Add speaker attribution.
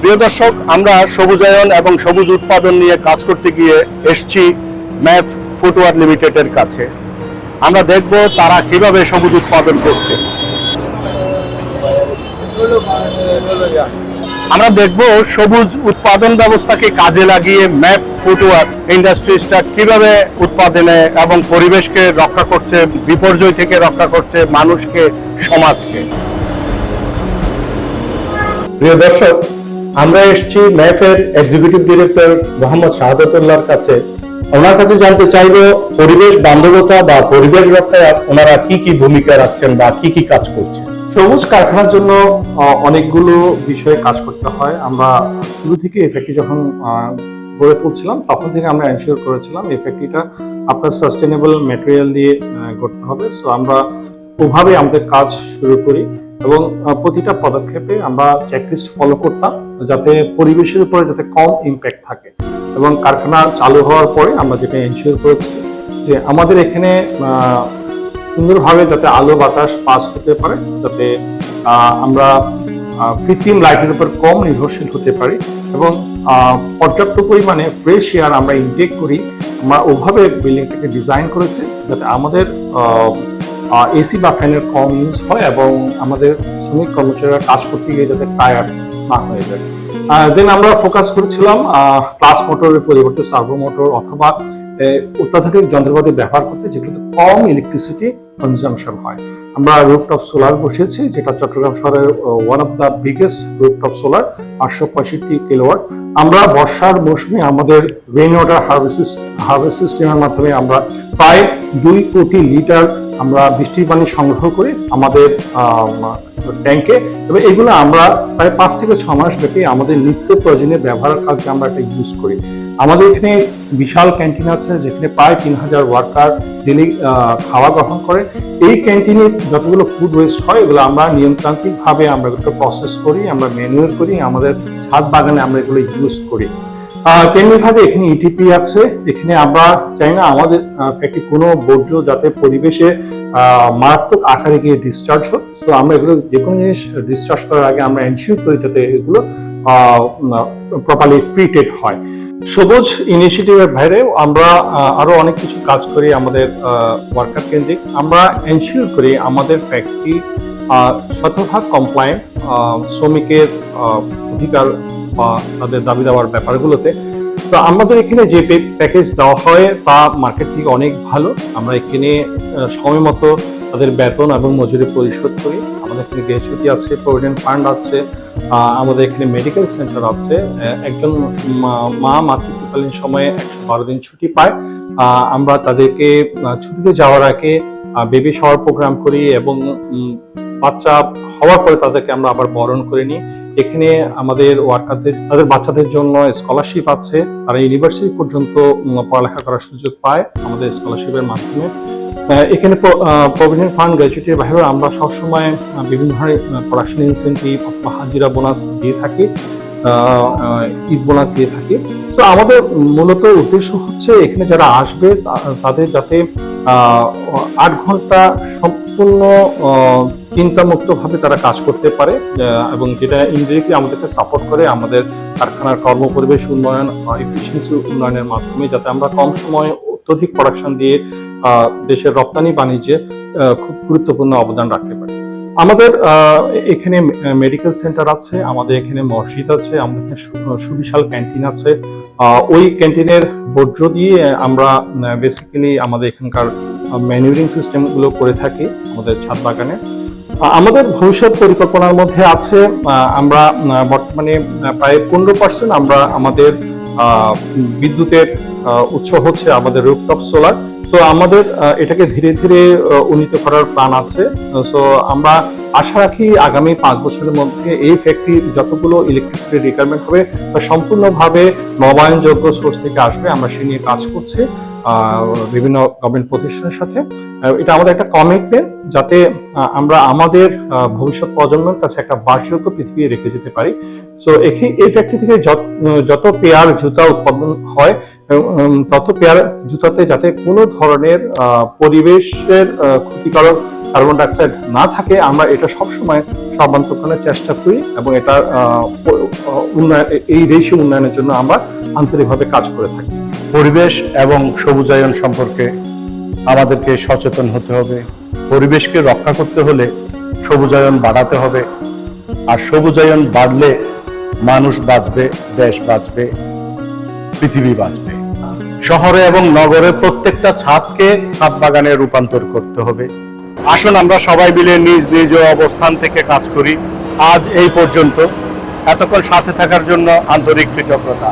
Speaker 1: প্রিয় দর্শক, আমরা সবুজায়ন এবং সবুজ উৎপাদন নিয়ে কাজ করতে গিয়ে এসছি ম্যাফ ফুটওয়ার লিমিটেডের কাছে। আমরা দেখব তারা কীভাবে সবুজ উৎপাদন করছে। আমরা দেখব সবুজ উৎপাদন ব্যবস্থাকে কাজে লাগিয়ে ম্যাফ ফুটওয়ার ইন্ডাস্ট্রিজটা কীভাবে উৎপাদনে এবং পরিবেশকে রক্ষা করছে, বিপর্যয় থেকে রক্ষা করছে মানুষকে, সমাজকে। প্রিয় দর্শক আমরা এসেছি ম্যাফের এক্সিকিউটিভ ডিরেক্টর মোহাম্মদ শাহাদতুল্লাহর কাছে। ওনার কাছে জানতে চাইব, পরিবেশ বান্ধবতা বা পরিবেশ রক্ষায় ওনারা কি কি ভূমিকা রাখছেন বা কি কি কাজ করছেন?
Speaker 2: সবুজ কারখানার জন্য অনেকগুলো বিষয়ে কাজ করতে হয়। আমরা শুরু থেকে এই ফ্যাক্টরি যখন গড়ে তুলছিলাম, তখন থেকে আমরা এনশিওর করেছিলাম এই ফ্যাক্টরিটা আপনার সাস্টেনেবল ম্যাটেরিয়াল দিয়ে করতে হবে। সো আমরা ওভাবে আমাদের কাজ শুরু করি। এবং প্রতিটা পদক্ষেপে আমরা চেকলিস্ট ফলো করতাম যাতে পরিবেশের উপরে যাতে কম ইম্প্যাক্ট থাকে। এবং কারখানা চালু হওয়ার পরে আমরা যেটা এনশিওর করেছি যে আমাদের এখানে সুন্দরভাবে যাতে আলো বাতাস পাস হতে পারে, যাতে আমরা কৃত্রিম লাইটের উপর কম নির্ভরশীল হতে পারি এবং পর্যাপ্ত পরিমাণে ফ্রেশ এয়ার আমরা ইনটেক করি। আমরা ওভাবে বিল্ডিংটাকে ডিজাইন করেছি যাতে আমাদের এসি বা ফ্যানের কম ইউজ হয় এবং আমাদের শ্রমিক কর্মচারীরা কাজ করতে গিয়ে যাতে টায়ার না হয়ে যায়। দেন আমরা ফোকাস করেছিলাম ক্লাস মোটরের পরিবর্তে সার্ভো মোটর অথবা অত্যাধুনিক যন্ত্রপাতি ব্যবহার করতে যেগুলোতে কম ইলেকট্রিসিটি কনজামশন হয়। আমরা রুফটপ সোলার বসিয়েছি, যেটা চট্টগ্রাম শহরের one of the biggest rooftop solar আটশো পঁয়ষট্টি কিলোওয়াট আমরা বর্ষার মৌসুমে আমাদের রেইন ওয়াটার হার্ভেস্ট হার্ভেস্ট সিস্টেমের মাধ্যমে আমরা প্রায় দুই কোটি লিটার আমরা বৃষ্টির পানি সংগ্রহ করে আমাদের ট্যাঙ্কে তবে এগুলো আমরা প্রায় পাঁচ থেকে ছ মাস ব্যাপী আমাদের নিত্য প্রয়োজনীয় ব্যবহারের কাজে আমরা এটা ইউজ করি। আমাদের এখানে বিশাল ক্যান্টিন আছে যেখানে প্রায় তিন হাজার ওয়ার্কার ডেলি খাওয়া গ্রহণ করে। এই ক্যান্টিনে যতগুলো ফুড ওয়েস্ট হয়, এগুলো আমরা নিয়মতান্ত্রিকভাবে আমরা এগুলো প্রসেস করি, আমরা ম্যানুয়াল করি, আমাদের ছাদ বাগানে আমরা এগুলো ইউজ করি। তেমনি ভাবে এখানে ইটিপি আছে। এখানে আমরা চাই না আমাদের কোনো বর্জ্য যাতে পরিবেশে মারাত্মক আকারে গিয়ে ডিসচার্জ হোক। সো আমরা এগুলো যে কোনো জিনিস ডিসচার্জ করার আগে আমরা এনশিওর করি যাতে এগুলো প্রপারলি ট্রিটেড হয়। সবুজ ইনিশিয়েটিভের বাইরে আমরা আহ, আরও অনেক কিছু কাজ করি আমাদের ওয়ার্কার কেন্দ্রিক। আমরা এনশিওর করি আমাদের ফ্যাক্টরি শতভাগ কমপ্লায়েন্ট শ্রমিকের অধিকার বা তাদের দাবি দেওয়ার ব্যাপারগুলোতে। তো আমাদের এখানে যে প্যাকেজ দেওয়া হয়, তা মার্কেট থেকে অনেক ভালো। আমরা এখানে সময় মতো তাদের বেতন এবং মজুরি পরিশোধ করি। আমাদের এখানে গ্র্যাচুইটি আছে, প্রভিডেন্ট ফান্ড আছে আমাদের এখানে মেডিকেল সেন্টার আছে। একজন মা- মাতৃত্বকালীন সময়ে একশো বারো দিন ছুটি পায়। আমরা তাদেরকে ছুটিতে যাওয়ার আগে বেবি শাওয়ার প্রোগ্রাম করি এবং বাচ্চা হওয়ার পরে তাদেরকে আমরা আবার বরণ করে নিই। এখানে আমাদের ওয়ার্কারদের তাদের বাচ্চাদের জন্য স্কলারশিপ আছে। তারা ইউনিভার্সিটি পর্যন্ত পড়ালেখা করার সুযোগ পায় আমাদের স্কলারশিপের মাধ্যমে। এখানে প্রভিডেন্ট ফান্ড গ্র্যাচুইটির বাইরে আমরা সবসময় বিভিন্ন ধরনের প্রোডাকশন ইনসেন্টিভ হাজিরা বোনাস দিয়ে থাকি। ঈদ বোনাস দিয়ে থাকি। তো আমাদের মূলত উদ্দেশ্য হচ্ছে এখানে যারা আসবে তাদের যাতে আট ঘণ্টা সম্পূর্ণ আহ, চিন্তামুক্ত ভাবে তারা কাজ করতে পারে এবং যেটা ইনডিরেক্টলি আমাদেরকে সাপোর্ট করে আমাদের কারখানার কর্ম পরিবেশ উন্নয়ন এফিসিয়েন্সি উন্নয়নের মাধ্যমে যাতে আমরা কম সময়ে অত্যধিক প্রোডাকশন দিয়ে দেশের রপ্তানি বাণিজ্যে খুব গুরুত্বপূর্ণ অবদান রাখতে পারি। আমাদের এখানে মেডিকেল সেন্টার আছে, আমাদের এখানে মসজিদ আছে, আমাদের এখানে সুবিশাল ক্যান্টিন আছে। ওই ক্যান্টিনের বর্জ্য দিয়ে আমরা বেসিক্যালি আমাদের এখানকার ম্যানুয়ারিং সিস্টেমগুলো করে থাকি আমাদের ছাদ বাগানে। আমাদের ভবিষ্যৎ পরিকল্পনার মধ্যে আছে আমরা বর্তমানে প্রায় পনেরো পার্সেন্ট আমরা আমাদের বিদ্যুতের উৎস হচ্ছে আমাদের রুফটপ সোলার সো আমাদের এটাকে ধীরে ধীরে উন্নীত করার প্ল্যান আছে। সো আমরা আশা রাখি আগামী পাঁচ বছরের মধ্যে এই ফ্যাক্টরি যতগুলো ইলেকট্রিসিটি রিকোয়ারমেন্ট হবে, তা সম্পূর্ণভাবে নবায়নযোগ্য সোর্স থেকে আসবে, আমরা সে নিয়ে কাজ করছি। বিভিন্ন গভর্নমেন্ট প্রতিষ্ঠানের সাথে। এটা আমাদের একটা কমিটমেন্ট যাতে আমরা আমাদের ভবিষ্যৎ প্রজন্মের কাছে একটা বাসযোগ্য পৃথিবী রেখে যেতে পারি। সো এই ফ্যাক্টরি থেকে যত পেয়ার জুতা উৎপাদন হয় তত পেয়ার জুতাতে যাতে কোনো ধরনের পরিবেশের ক্ষতিকারক কার্বন ডাইঅক্সাইড না থাকে, আমরা এটা সবসময় সর্বান্তকরণের চেষ্টা করি এবং এটা উন্নয়ন, এই রেশিও উন্নয়নের জন্য আমরা আন্তরিকভাবে কাজ করে থাকি।
Speaker 1: পরিবেশ এবং সবুজায়ন সম্পর্কে আমাদেরকে সচেতন হতে হবে, পরিবেশকে রক্ষা করতে হলে সবুজায়ন বাড়াতে হবে, আর সবুজায়ন বাড়লে মানুষ বাঁচবে, দেশ বাঁচবে, পৃথিবী বাঁচবে। শহরে এবং নগরে প্রত্যেকটা ছাদকে ছাদ বাগানে রূপান্তর করতে হবে। আসুন আমরা সবাই মিলে নিজ নিজ অবস্থান থেকে কাজ করি। আজ এই পর্যন্ত। এতক্ষণ সাথে থাকার জন্য আন্তরিক কৃতজ্ঞতা।